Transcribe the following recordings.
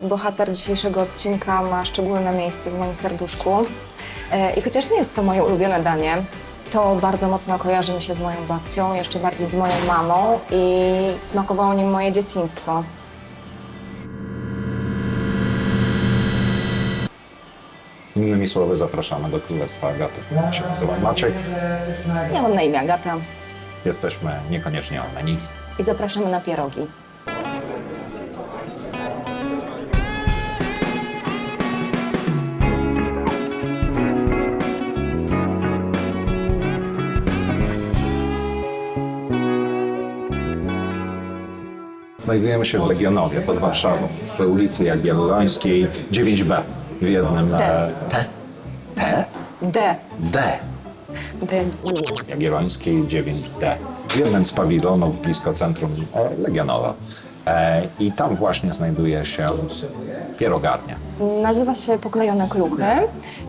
Bohater dzisiejszego odcinka ma szczególne miejsce w moim serduszku. E, I chociaż nie jest to moje ulubione danie, to bardzo mocno kojarzy mi się z moją babcią, jeszcze bardziej z moją mamą i smakowało nim moje dzieciństwo. Innymi słowy, zapraszamy do Królestwa Agaty. Ja się nazywam Maciek. Ja mam na imię Agata Jesteśmy niekoniecznie o menu. i zapraszamy na pierogi. Znajdujemy się w Legionowie pod Warszawą, przy ulicy Jagiellońskiej 9B w jednym... e, T? T? D. D. D. Jagiellońskiej 9D. W jednym z pawilonów blisko centrum e, Legionowa. E, I tam właśnie znajduje się pierogarnia. Nazywa się Poklejone Kluchy.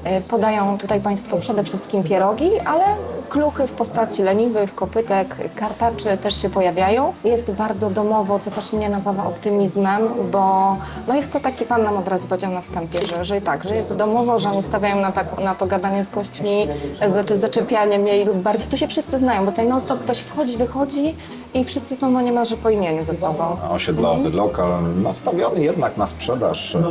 E, Podają tutaj Państwo przede wszystkim pierogi, ale kluchy w postaci leniwych, kopytek, kartaczy też się pojawiają. Jest bardzo domowo, co też mnie napawa optymizmem, bo no jest to taki, Pan nam od razu powiedział na wstępie, że, że tak, że jest domowo, że nie stawiają na, tak, na to gadanie z gośćmi, znaczy zaczepianie mniej lub bardziej. Tu się wszyscy znają, bo tutaj non stop ktoś wchodzi, wychodzi i wszyscy są no niemalże po imieniu ze sobą. osiedlowy lokal, nastawiony jednak na sprzedaż e,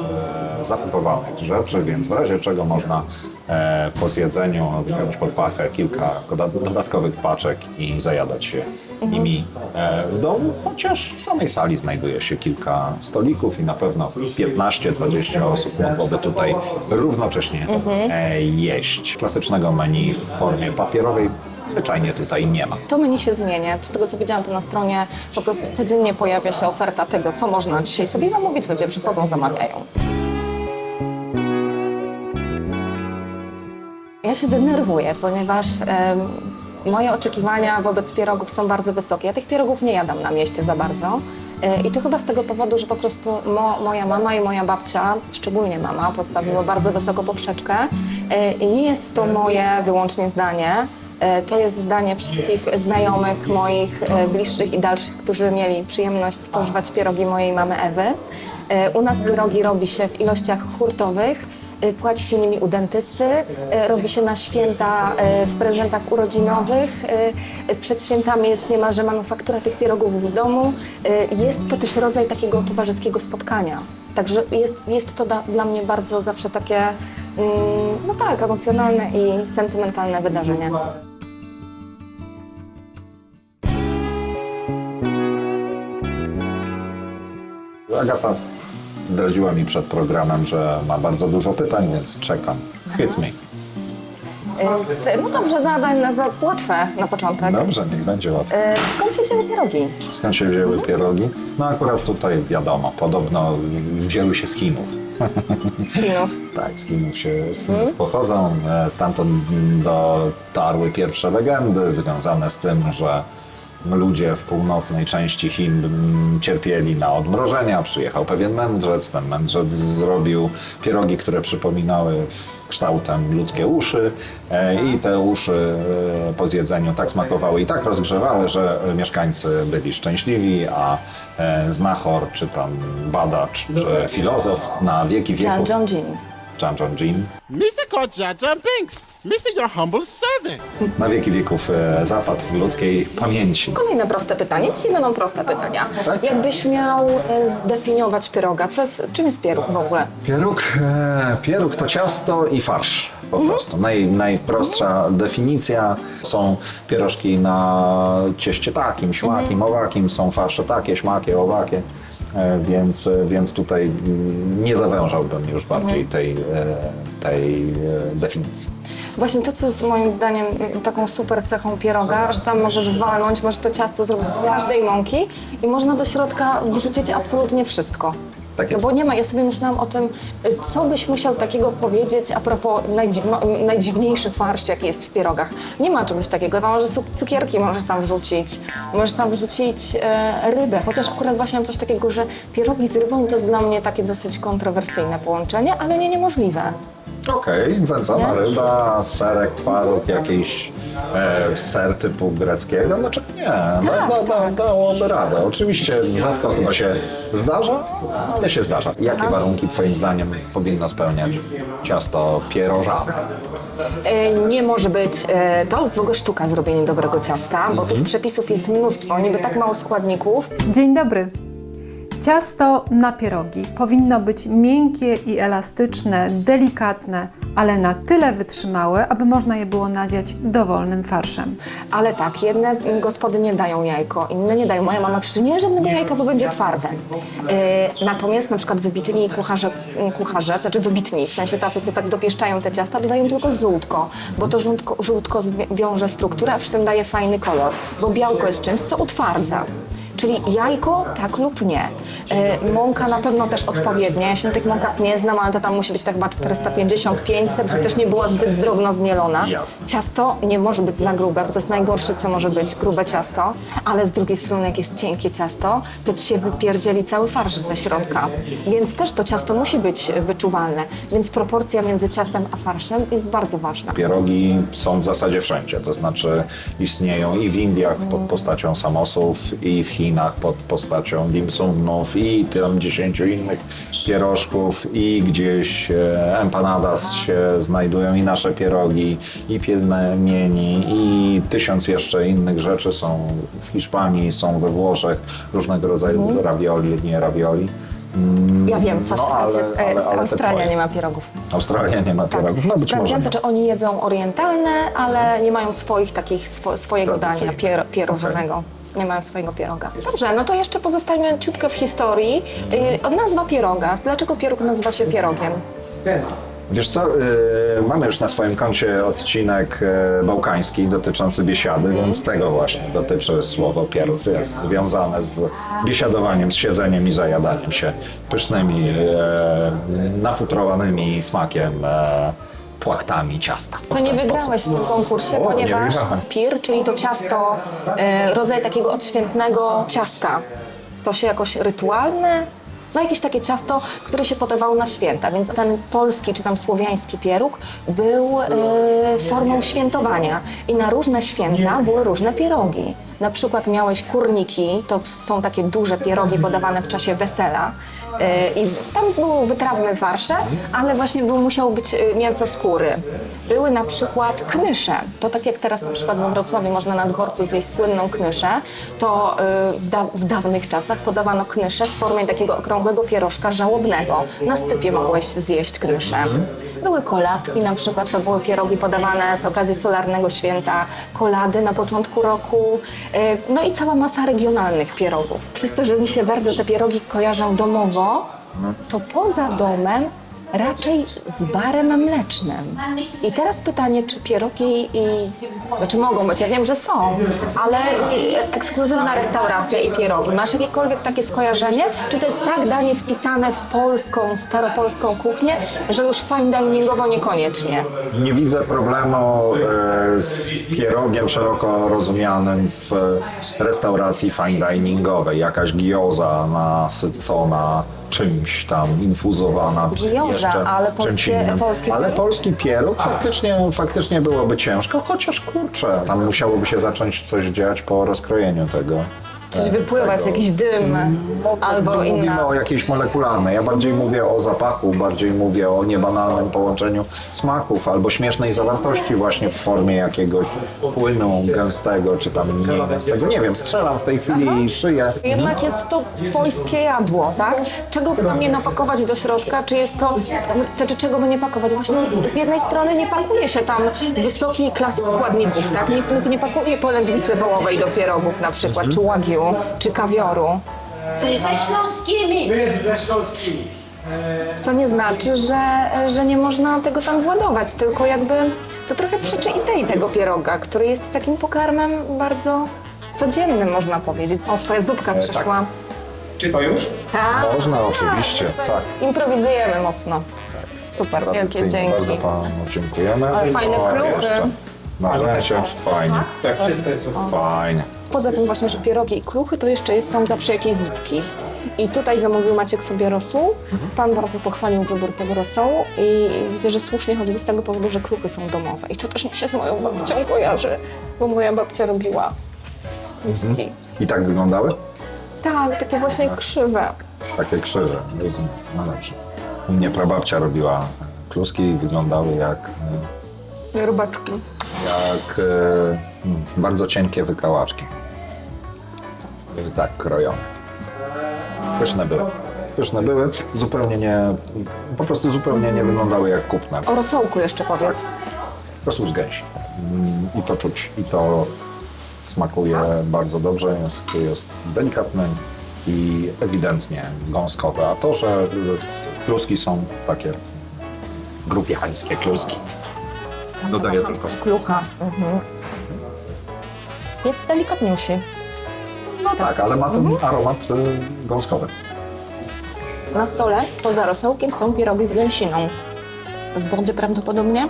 zakupowanych rzeczy, więc w razie czego można e, po zjedzeniu wziąć pod pachę kilka doda- dodatkowych paczek i zajadać się nimi e, w domu, chociaż w samej sali znajduje się kilka stolików i na pewno 15-20 osób mogłoby tutaj równocześnie e, jeść. Klasycznego menu w formie papierowej zwyczajnie tutaj nie ma. To menu się zmienia. Z tego co widziałam, to na stronie po prostu codziennie pojawia się oferta tego, co można dzisiaj sobie zamówić. Ludzie przychodzą, zamawiają. Ja się denerwuję, ponieważ moje oczekiwania wobec pierogów są bardzo wysokie. Ja tych pierogów nie jadam na mieście za bardzo. E, I to chyba z tego powodu, że po prostu mo, moja mama i moja babcia, szczególnie mama, postawiły bardzo wysoko poprzeczkę. I nie jest to moje wyłącznie zdanie. E, To jest zdanie wszystkich znajomych moich, bliższych i dalszych, którzy mieli przyjemność spożywać pierogi mojej mamy Ewy. U nas pierogi robi się w ilościach hurtowych. E, Płaci się nimi u dentysty, e, robi się na święta e, w prezentach urodzinowych. Przed świętami jest niemalże manufaktura tych pierogów w domu. Jest to też rodzaj takiego towarzyskiego spotkania. Także jest, jest to da, dla mnie bardzo zawsze takie, mm, no tak, emocjonalne i sentymentalne wydarzenie. Agata zdradziła mi przed programem, że ma bardzo dużo pytań, więc czekam. Hit me. E, No dobrze, zadań na, za, łatwe na początek. Dobrze, niech będzie łatwo. E, Skąd się wzięły pierogi? Skąd się wzięły pierogi? No akurat tutaj wiadomo, podobno wzięły się z Chinów. Z Chinów. Tak, z Chinów się z Chinów pochodzą. E, Stamtąd dotarły pierwsze legendy związane z tym, że ludzie w północnej części Chin cierpieli na odmrożenia. Przyjechał pewien mędrzec, ten mędrzec zrobił pierogi, które przypominały kształtem ludzkie uszy e, i te uszy e, po zjedzeniu tak smakowały i tak rozgrzewały, że mieszkańcy byli szczęśliwi, a e, znachor, czy tam badacz, czy filozof na wieki wieków Zhongjin. Jin Misa called Jaja Binks. Misa, your humble servant. na wieki wieków e, zapadł w ludzkiej pamięci. Kolejne proste pytanie. Dzisiaj będą proste pytania. Tak. Jakbyś miał e, zdefiniować pieroga, co jest, czym jest pieróg w ogóle? Pieróg, e, pieróg to ciasto i farsz. Po prostu. Naj, najprostsza definicja są pierożki na cieście takim, śmakim, owakim, są farsze takie, śmakie, owakie. E, Więc, więc tutaj nie zawężałbym już bardziej tej, e, tej e, definicji. Właśnie to, co jest moim zdaniem taką super cechą pieroga, że tam możesz walnąć, możesz to ciasto zrobić z każdej mąki i można do środka wrzucić absolutnie wszystko. Tak No jest. bo nie ma, ja sobie myślałam o tym, co byś musiał takiego powiedzieć a propos najdziw, no, najdziwniejszy farsz, jaki jest w pierogach. Nie ma czegoś takiego, tam może cuk- cukierki możesz tam wrzucić, możesz tam wrzucić e, rybę, chociaż akurat właśnie mam coś takiego, że pierogi z rybą to jest dla mnie takie dosyć kontrowersyjne połączenie, ale nie niemożliwe. Okej, wędzona Nie? ryba, serek, twaróg, jakiś e, ser typu greckiego, dlaczego nie? Da, da, da, dałoby radę. Oczywiście rzadko chyba się zdarza, ale się zdarza. Jakie warunki Twoim zdaniem powinno spełniać ciasto pierożane? E, Nie może być, e, to jest w ogóle sztuka zrobienia dobrego ciasta, bo tych przepisów jest mnóstwo, niby tak mało składników. Dzień dobry. Ciasto na pierogi powinno być miękkie i elastyczne, delikatne, ale na tyle wytrzymałe, aby można je było nadziać dowolnym farszem. Ale tak, jedne gospodynie dają jajko, inne nie dają. Moja mama krzyczy, nie żadnego jajka, bo będzie twarde. E, natomiast na przykład wybitni kucharze, kucharze, znaczy wybitni, w sensie tacy, co tak dopieszczają te ciasta, dodają tylko żółtko, bo to żółtko, żółtko wiąże strukturę, a przy tym daje fajny kolor, bo białko jest czymś, co utwardza. Czyli jajko tak lub nie. E, mąka na pewno też odpowiednia. Ja się na tych mąkach nie znam, ale to tam musi być tak chyba 450-500, żeby też nie była zbyt drobno zmielona. Jasne. Ciasto nie może być za grube, bo to jest najgorsze, co może być, grube ciasto. Ale z drugiej strony, jak jest cienkie ciasto, to ci się wypierdzieli cały farsz ze środka. Więc też to ciasto musi być wyczuwalne. Więc proporcja między ciastem a farszem jest bardzo ważna. Pierogi są w zasadzie wszędzie, to znaczy istnieją i w Indiach pod postacią samosów, i w Chinach pod postacią dim sumnów, i tam dziesięciu innych pierożków, i gdzieś e, empanadas się znajdują, i nasze pierogi, i pielmieni, i tysiąc jeszcze innych rzeczy są w Hiszpanii, są we Włoszech, różnego rodzaju ravioli, nie ravioli. Mm, Ja wiem, coś no, ale- ale, ale- ale Australia twoje. nie ma pierogów. Australia nie ma pierogów, no nie. czy oni jedzą orientalne, ale nie mają swoich takich, swo, swojego Tradycji. dania pier, pierożonego. Nie mają swojego pieroga. Dobrze, no to jeszcze pozostańmy ciutkę w historii. Yy, nazwa pieroga. Dlaczego pieróg nazywa się pierogiem? Wiesz co, yy, mamy już na swoim koncie odcinek yy, bałkański dotyczący biesiady, więc tego właśnie dotyczy słowo pieróg. To jest związane z biesiadowaniem, z siedzeniem i zajadaniem się pysznymi, yy, nafutrowanymi smakiem e, płachtami ciasta. To nie wygrałeś w tym konkursie, O, nie ponieważ wygrałem. pir, czyli to ciasto, e, rodzaj takiego odświętnego ciasta. To się jakoś rytualne, no jakieś takie ciasto, które się podawało na święta, więc ten polski czy tam słowiański pieróg był e, formą świętowania i na różne święta były różne pierogi. Na przykład miałeś kurniki, to są takie duże pierogi podawane w czasie wesela. E, I tam były wytrawne farsze, ale właśnie było, musiało być e, mięso skóry. Były na przykład knysze. To tak jak teraz na przykład we Wrocławiu można na dworcu zjeść słynną knyszę, to e, w, da w dawnych czasach podawano knyszę w formie takiego okrągłego pierożka żałobnego. Na stypie mogłeś zjeść knyszę. Były koladki na przykład, to były pierogi podawane z okazji solarnego święta, kolady na początku roku, e, no i cała masa regionalnych pierogów. Przez to, że mi się bardzo te pierogi kojarzą domowo, to poza domem raczej z barem mlecznym. I teraz pytanie, czy pierogi i... Znaczy mogą być, ja wiem, że są, ale ekskluzywna restauracja i pierogi. Masz jakiekolwiek takie skojarzenie? Czy to jest tak danie wpisane w polską, staropolską kuchnię, że już fine diningowo niekoniecznie? Nie widzę problemu e, z pierogiem szeroko rozumianym w restauracji fine diningowej. Jakaś gioza nasycona czymś tam, infuzowana Gioza, jeszcze ale czymś polskie- innym. Ale pieróg? polski pieróg faktycznie, faktycznie byłoby ciężko, chociaż kurczę, tam musiałoby się zacząć coś dziać po rozkrojeniu tego. Czyli wypływać jakiś dym albo Mówimy inna... o jakiejś molekularnej. Ja bardziej mówię o zapachu, bardziej mówię o niebanalnym połączeniu smaków albo śmiesznej zawartości właśnie w formie jakiegoś płynu gęstego czy tam mniej gęstego. Nie wiem, strzelam w tej chwili i szyję. Jednak jest to swojskie jadło, tak? Czego by tam nie napakować do środka? Czy jest to, to czy czego by nie pakować? Właśnie z, z jednej strony nie pakuje się tam wysokiej klasy składników, tak? Nie, nie pakuje polędwicy wołowej do pierogów na przykład, czy czy kawioru. Co, Ze śląskimi! ze śląskimi. co nie znaczy, że, że nie można tego tam władować, tylko jakby to trochę przeczy idei tego pieroga, który jest takim pokarmem bardzo codziennym, można powiedzieć. O, twoja zupka przyszła. Czy to już? Tak. Można oczywiście, tak. Improwizujemy mocno. Super, wielkie Tradycyjnie dzięki. bardzo panu dziękujemy. Ale fajne O, skruchy. jeszcze Narzędzie, fajnie. Tak, wszystko jest Fajnie. Poza tym właśnie, że pierogi i kluchy to jeszcze jest, są zawsze jakieś zupki. I tutaj zamówił Maciek sobie rosół. Pan bardzo pochwalił wybór tego rosołu i widzę, że słusznie choćby z tego powodu, że kluchy są domowe. I to też mi się z moją babcią kojarzy, bo moja babcia robiła kluski. I tak wyglądały? Tak, takie właśnie krzywe. Takie krzyże, rozumiem. No dobrze. U mnie prababcia robiła kluski i wyglądały jak, e, Robaczki. jak e, mm, bardzo cienkie wykałaczki. Były tak krojone. Pyszne były. Pyszne były, zupełnie nie, po prostu zupełnie nie wyglądały jak kupne. O rosołku jeszcze powiedz. Rosół z gęsi. Mm, I to czuć, i to smakuje bardzo dobrze, jest, jest delikatny i ewidentnie gąskowy. A to, że kluski są takie grupiańskie kluski, dodaje tylko. Klucha. Mhm. Jest delikatniejszy. No tak, ale ma ten aromat y, gąskowy. Na stole poza rosołkiem są pierogi z gęsiną. Z wody prawdopodobnie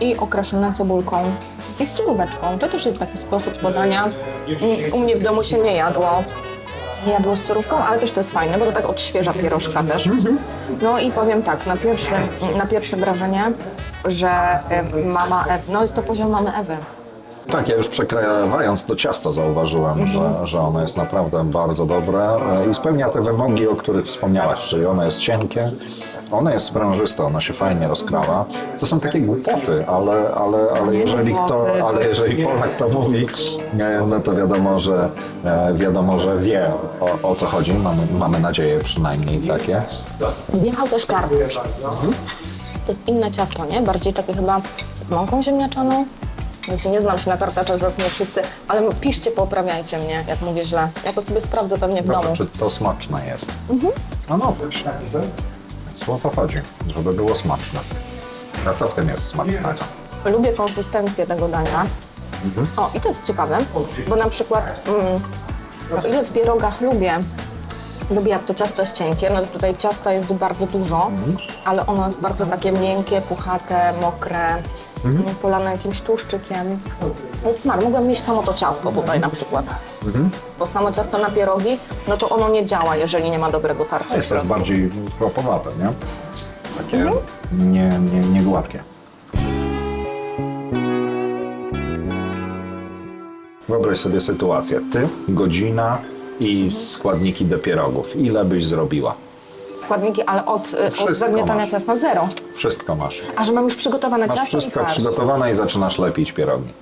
i okraszone cebulką i suróweczką. To też jest taki sposób podania. Mm, U mnie w domu się nie jadło. Nie jadło z surówką, ale też to jest fajne, bo to tak odświeża pierożka też. No i powiem tak, na pierwsze, na pierwsze wrażenie, że mama Ewy, no jest to poziom mamy Ewy. Tak, ja już przekrajając to ciasto zauważyłem, że, że ono jest naprawdę bardzo dobre i spełnia te wymogi, o których wspomniałaś, czyli ono jest cienkie, ono jest sprężyste, ono się fajnie rozkrawa. To są takie głupoty, ale, ale, ale, jeżeli, kto, to ale jeżeli Polak to mówi, e, no to wiadomo, że, e, wiadomo, że wie o, o co chodzi, mamy, mamy nadzieję przynajmniej takie. Wjechał też karpacz. To jest inne ciasto, nie? Bardziej takie chyba z mąką ziemniaczaną. Więc nie znam się na kartaczach, zaraz nie wszyscy, ale piszcie, poprawiajcie mnie, jak mówię źle. Ja to sobie sprawdzę pewnie w Dobrze, domu. czy to smaczne jest? No no, właśnie. Więc o to chodzi, żeby było smaczne. A co w tym jest smacznego? Lubię konsystencję tego dania. O, i to jest ciekawe, bo na przykład mm, o ile w pierogach lubię, lubię jak to ciasto jest cienkie, no tutaj ciasta jest bardzo dużo, ale ono jest bardzo takie miękkie, puchate, mokre, mm, polane jakimś tłuszczykiem. Jest smar. Mogłam mieć samo to ciasto tutaj na przykład. Bo samo ciasto na pierogi, no to ono nie działa, jeżeli nie ma dobrego tarcza. Jest też bardziej kropowate, nie? Takie nie, nie, nie gładkie. Wyobraź sobie sytuację. Ty, godzina i składniki do pierogów. Ile byś zrobiła? Składniki, ale od, y, od zagniatania masz. ciasta zero. Wszystko masz. A że mam już przygotowane Masz ciasto i wszystko farsz. przygotowane i zaczynasz lepić pierogi.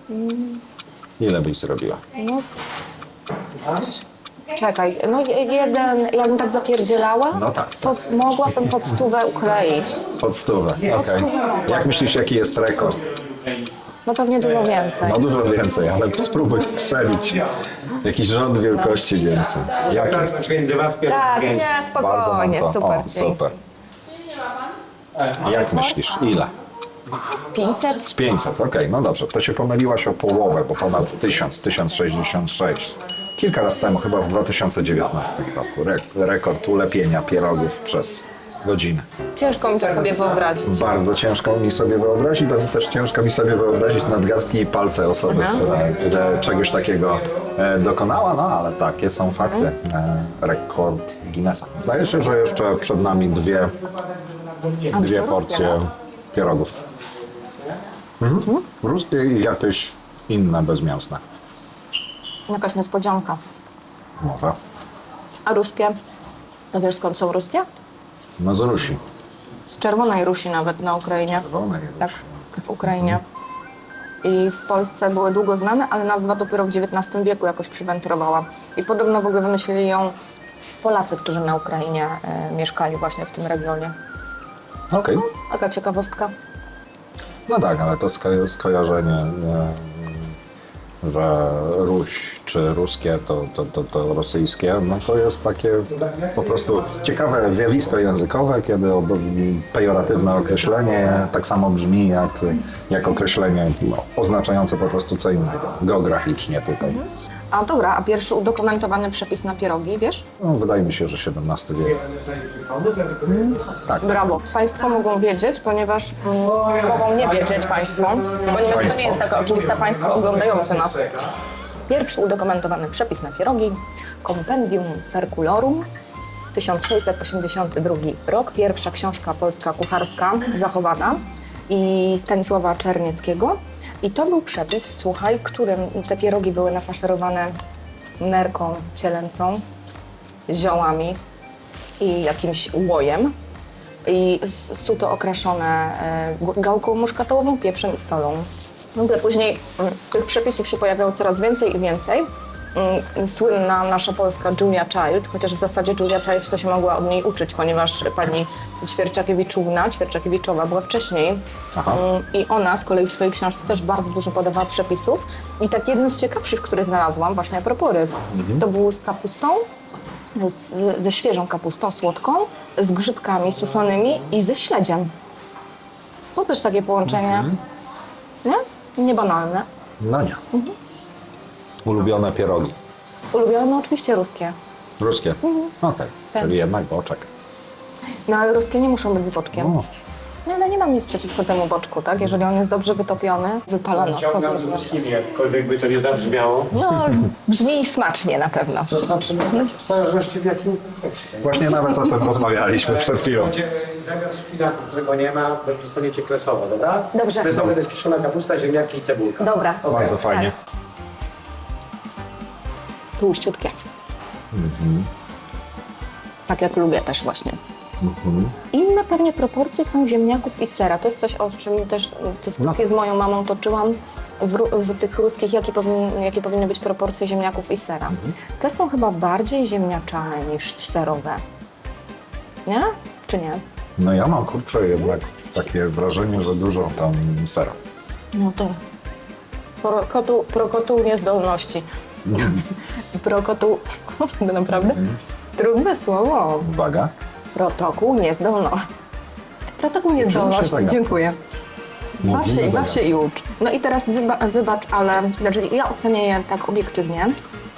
Ile byś zrobiła? No, z... z- Czekaj, no je- jeden, jakbym tak zapierdzielała, No tak. to z- mogłabym pod stówę ukleić. Pod stówę. Okej. stówę. Jak myślisz, jaki jest rekord? No pewnie dużo więcej. No dużo więcej, ale spróbuj strzelić. Jakiś rząd wielkości więcej. Jak jest? między was Tak, nie, Bardzo spokojnie, to. super. O, super. Jak myślisz? Ile? Z 500? Z 500, okej, no dobrze. To się pomyliłaś o połowę, bo ponad 1000, 1066. Kilka lat temu, chyba w 2019 roku, re rekord ulepienia pierogów przez godzinę. Ciężko mi to sobie wyobrazić. Bardzo ciężko mi sobie wyobrazić, bardzo też ciężko mi sobie wyobrazić nadgarstki i palce osoby, która, która czegoś takiego e, dokonała, no ale takie są fakty. E, rekord Guinnessa. Zdaje się, że jeszcze przed nami dwie, dwie porcje ruskie, pierogów. Mhm. Ruskie i jakieś inne bezmięsne. Jakaś niespodzianka. Może. A ruskie? To wiesz skąd są ruskie? No z Rusi. Z czerwonej Rusi nawet na Ukrainie. Czerwonej Tak, w Ukrainie. I w Polsce były długo znane, ale nazwa dopiero w XIX wieku jakoś przywędrowała. I podobno w ogóle wymyślili ją Polacy, którzy na Ukrainie e, mieszkali właśnie w tym regionie. Okej. Taka ciekawostka. No tak, ale to sko- skojarzenie, e, że Ruś czy ruskie to, to, to, to rosyjskie, no to jest takie po prostu ciekawe zjawisko językowe, kiedy pejoratywne określenie tak samo brzmi jak, jak określenie no, oznaczające po prostu co innego, geograficznie tutaj. A dobra, a pierwszy udokumentowany przepis na pierogi, wiesz? No, wydaje mi się, że XVII wiek. Tak, Brawo. Państwo mogą wiedzieć, ponieważ mm, mogą nie wiedzieć Państwo, ponieważ to nie jest taka oczywista Państwo oglądające nas. Pierwszy udokumentowany przepis na pierogi, Compendium Ferculorum 1682 rok, pierwsza książka polska kucharska zachowana i Stanisława Czernieckiego. I to był przepis, słuchaj, którym te pierogi były nafaszerowane nerką cielęcą, ziołami i jakimś łojem. I suto okraszone e, gałką muszkatołową, pieprzem i solą. W ogóle później mm, tych przepisów się pojawiało coraz więcej i więcej. Mm, Słynna nasza polska Julia Child, chociaż w zasadzie Julia Child to się mogła od niej uczyć, ponieważ pani Ćwierciakiewiczówna, Ćwierciakiewiczowa była wcześniej Mm, i ona z kolei w swojej książce też bardzo dużo podawała przepisów. I tak jeden z ciekawszych, który znalazłam właśnie a propos ryb, to był z kapustą, z, ze świeżą kapustą słodką, z grzybkami suszonymi i ze śledziem. To też takie połączenie, nie? Niebanalne. No nie. Ulubione pierogi. Ulubione no oczywiście ruskie. Ruskie? Okej, Tak. czyli jednak boczek. No ale ruskie nie muszą być z boczkiem. O, No ale nie mam nic przeciwko temu boczku, tak? Jeżeli on jest dobrze wytopiony, wypalony Ciągam z odpowiednio. ruskimi, jakkolwiek by to nie zabrzmiało. No, brzmi smacznie na pewno. To znaczy, no, w zależności w jakim kontekście. Właśnie nawet o tym rozmawialiśmy przed chwilą. Macie, Zamiast szpinaku, którego nie ma, dostaniecie kresowe, dobra? Dobrze. Kresowe to jest kiszona kapusta, ziemniaki i cebulka. Dobra. Okej. Bardzo fajnie. Tłuściutkie. Tak jak lubię też właśnie. Inne pewnie proporcje są ziemniaków i sera. To jest coś, o czym też dyskusję z moją mamą toczyłam w, w tych ruskich, jakie, powin, jakie powinny być proporcje ziemniaków i sera. Te są chyba bardziej ziemniaczane niż serowe. Nie? Czy nie? No ja mam kurczę jednak takie wrażenie, że dużo tam sera. No to prokotu, prokotu niezdolności. Prokotu, kurde, naprawdę? Trudne słowo. Uwaga. Protokół niezdolności. Protokół niezdolności, zagadka. dziękuję. Baw się, baw się i ucz. No i teraz wyba, wybacz, ale znaczy ja ocenię je tak obiektywnie.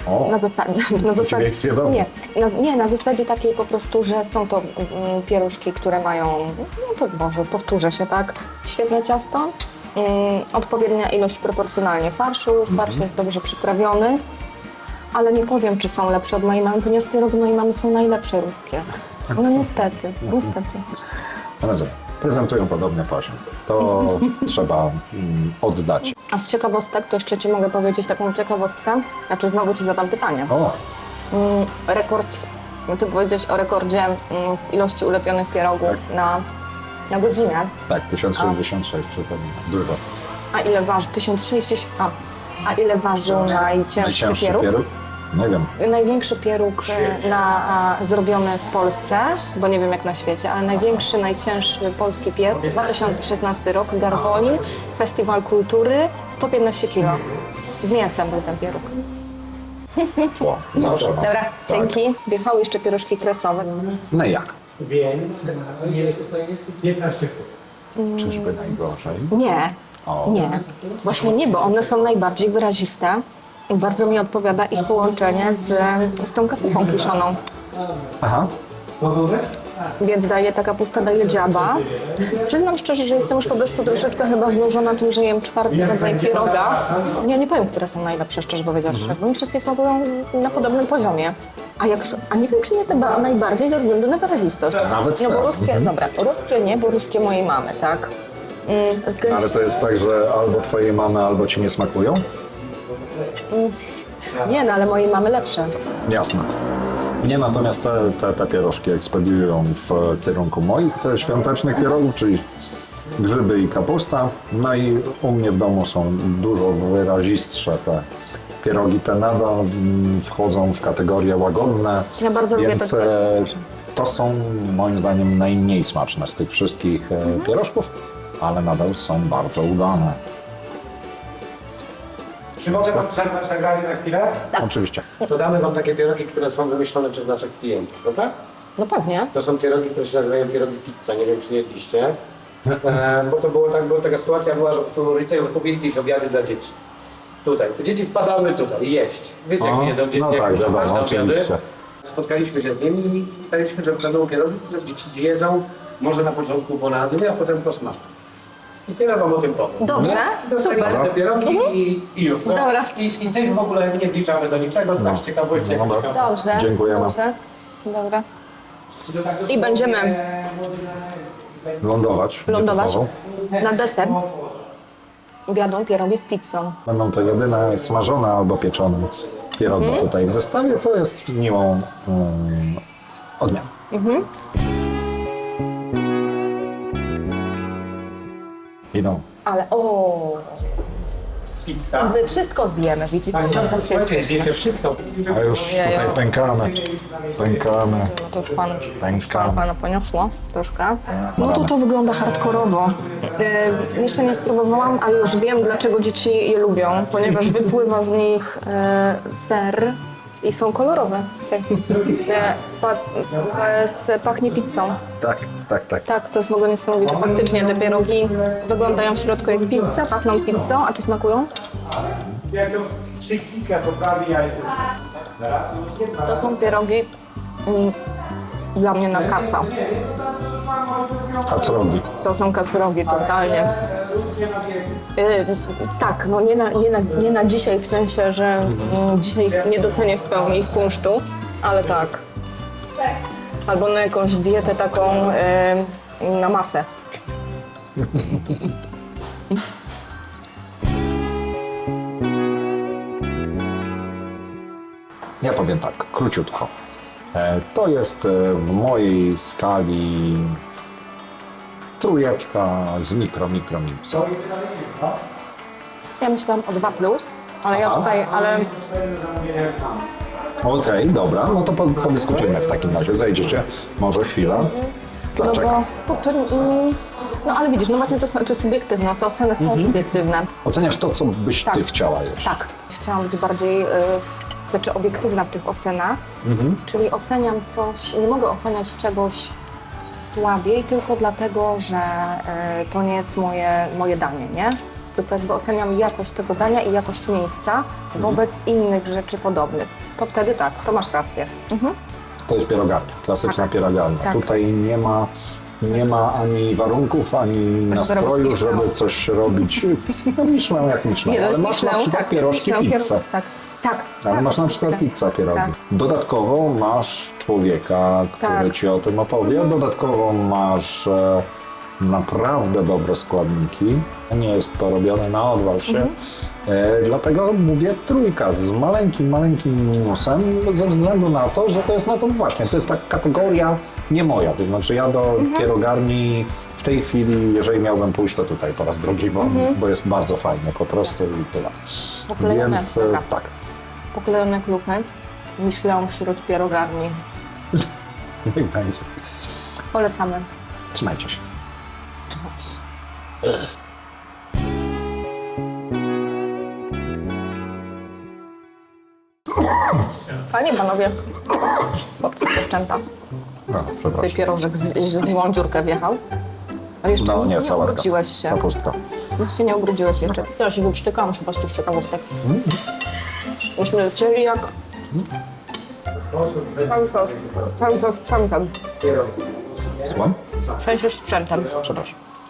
O, Na zasadzie. Na zasadzie nie, na, nie, na zasadzie takiej po prostu, że są to mm, pieruszki, które mają, no to może powtórzę się, tak? Świetne ciasto, mm, odpowiednia ilość proporcjonalnie farszu, farsz jest dobrze przyprawiony, ale nie powiem, czy są lepsze od mojej mamy, ponieważ pierogi mojej mamy są najlepsze ruskie. No niestety, niestety. Razy. Prezentują podobny poziom. To trzeba mm, oddać. A z ciekawostek to jeszcze Ci mogę powiedzieć taką ciekawostkę, znaczy znowu Ci zadam pytanie. O, Mm, rekord, no Ty powiedziałeś o rekordzie mm, w ilości ulepionych pierogów na, na godzinę. tak, 1066 przypomnę. Dużo. A ile waży? 1060. A, a ile ważył najcięższy Najcięższy pieróg? pieróg? Nie wiem. Największy pieróg e, na, a, zrobiony w Polsce, bo nie wiem jak na świecie, ale największy, najcięższy polski pieróg, 2016 rok, Garwolin, Festiwal Kultury, 115 kg. Z mięsem był ten pieróg. Tło. Zawsze. mam. Dobra, Tak. dzięki. Wjechały jeszcze pierożki kresowe. No i jak? Więc jest 15 sztuk. Czyżby najgorzej? Nie, O. nie. Właśnie nie, bo one są najbardziej wyraziste. I bardzo mi odpowiada ich połączenie z, z tą kapustą kiszoną. Aha. Więc daje ta kapusta, daje dziaba. Przyznam szczerze, że jestem już po prostu troszeczkę chyba znużona tym, że jem czwarty rodzaj pieroga. Ja nie powiem, które są najlepsze, szczerze powiedziawszy, bo mi wszystkie smakują na podobnym poziomie. A, jak, a nie wiem, czy nie te ba- najbardziej ze względu na wyrazistość. Nawet Nie, bo tak. ruskie, dobra, ruskie nie, bo ruskie mojej mamy, tak? Mm, z gęś- Ale to jest tak, że albo twojej mamy, albo ci nie smakują? Nie, no ale mojej mamy lepsze. Jasne. Mnie natomiast te, te, te pierożki ekspediują w kierunku moich świątecznych pierogów, czyli grzyby i kapusta. No i u mnie w domu są dużo wyrazistsze te pierogi. Te nadal mm, wchodzą w kategorie łagodne. Ja bardzo lubię więc te e, to są moim zdaniem najmniej smaczne z tych wszystkich e, Mhm. pierożków, ale nadal są bardzo udane. Czy mogę Wam przerwać nagranie na chwilę? Oczywiście. Dodamy Wam takie pierogi, które są wymyślone przez naszych klientów, dobra? No pewnie. To są pierogi, które się nazywają pierogi pizza, nie wiem czy nie jedliście. E, bo to było tak, bo taka sytuacja była, że rodzice już kupili jakieś obiady dla dzieci. Tutaj. Te dzieci wpadały tutaj jeść. Wiecie, O, jak jedzą dzieci, no jak tak, muszą wiadomo, paść na obiady. oczywiście. Spotkaliśmy się z nimi i staliśmy, że będą pierogi, które dzieci zjedzą, może na początku po nazwie, a potem po smaku. I tyle Wam o tym powiem. Dobrze, Dostaliśmy super. te pierogi i, i już. No. Dobra. I, I tych w ogóle nie wliczamy do niczego, tak z ciekawości jak Dobra. Dobrze. Dziękujemy. Dobrze. Dobra. I będziemy Lądować. lądować nietypowo. na deser. Wiadą pierogi z pizzą. Będą to jedyne smażone albo pieczone pierogi Mhm. tutaj w zestawie, co jest miłą um, odmianą. Ale o, Pizza. my wszystko zjemy, widzicie? Tak, No słuchajcie, zjecie wszystko. A już tutaj pękamy. Pękamy. No to już pan, pan Pękamy. pana poniosło troszkę. No to to wygląda hardkorowo. E, jeszcze nie spróbowałam, ale już wiem, dlaczego dzieci je lubią, ponieważ wypływa z nich e, ser i są kolorowe. E, pa, e, pachnie pizzą. Tak, tak, tak. Tak, to jest w ogóle niesamowite. Faktycznie te pierogi wyglądają w środku jak pizza, pachną pizzą, a czy smakują? Jak to psychika poprawi, ja jestem... To są pierogi mm, dla mnie na kaca. A co robi? To są kacerogi totalnie. Tak, no nie na, nie, na, nie na dzisiaj, w sensie, że mm, dzisiaj nie docenię w pełni kunsztu, ale tak. Albo na jakąś dietę taką yy, na masę. Ja powiem tak, króciutko. E, To jest e, w mojej skali trójeczka z mikro, mikro, mikro. Ja myślałam o 2, plus, ale ja Aha. tutaj, ale Okej, dobra, no to po, podyskutujmy w takim razie. Zejdziecie może chwilę. no Dlaczego? bo kurczę, mm, no ale widzisz, no właśnie to są, czy subiektywne, to oceny są subiektywne. Oceniasz to, co byś Tak. ty chciała jeść. Tak, chciałam być bardziej, y, znaczy obiektywna w tych ocenach, czyli oceniam coś, nie mogę oceniać czegoś słabiej tylko dlatego, że y, to nie jest moje, moje danie, nie? Tylko jakby oceniam jakość tego dania i jakość miejsca wobec innych rzeczy podobnych. To wtedy tak, to masz rację. Mhm. To jest pierogarnia, klasyczna Tak. pierogarnia. Tak. Tutaj nie ma, nie ma ani warunków, ani nastroju, żeby coś robić. No Michelin jak Michelin, Nie, to ale masz na przykład tak, pierożki, pizzę. pier- Tak, tak. Ale tak, masz na przykład oczywiście. pizza pierogi. Tak. Dodatkowo masz człowieka, który Tak. ci o tym opowie. Dodatkowo masz e, naprawdę dobre składniki. Nie jest to robione na odwal się. Mhm. E, dlatego mówię trójka z maleńkim, maleńkim minusem, ze względu na to, że to jest no to właśnie, to jest ta kategoria nie moja. To znaczy ja do Mhm. pierogarni w tej chwili, jeżeli miałbym pójść, to tutaj po raz drugi, bo, Mhm. bo jest bardzo fajnie po prostu i tyle. Więc e, tak. Poklejone kluchy. Myślę wśród pierogarni. Niech będzie. Polecamy. Trzymajcie się. Panie, panowie, chłopcy, dziewczęta. No, Tutaj przepraszam. pierożek z, z złą dziurkę wjechał. Ale jeszcze No nic nie, nie, sałatka. ubrudziłeś się. Kapustka. Nic się nie ubrudziłeś jeszcze. Ja się wyprztykałam chyba z tych ciekawostek. Myśmy lecieli jak... Cały czas, cały czas sprzętem. Słucham? Sensie sprzętem. Przepraszam.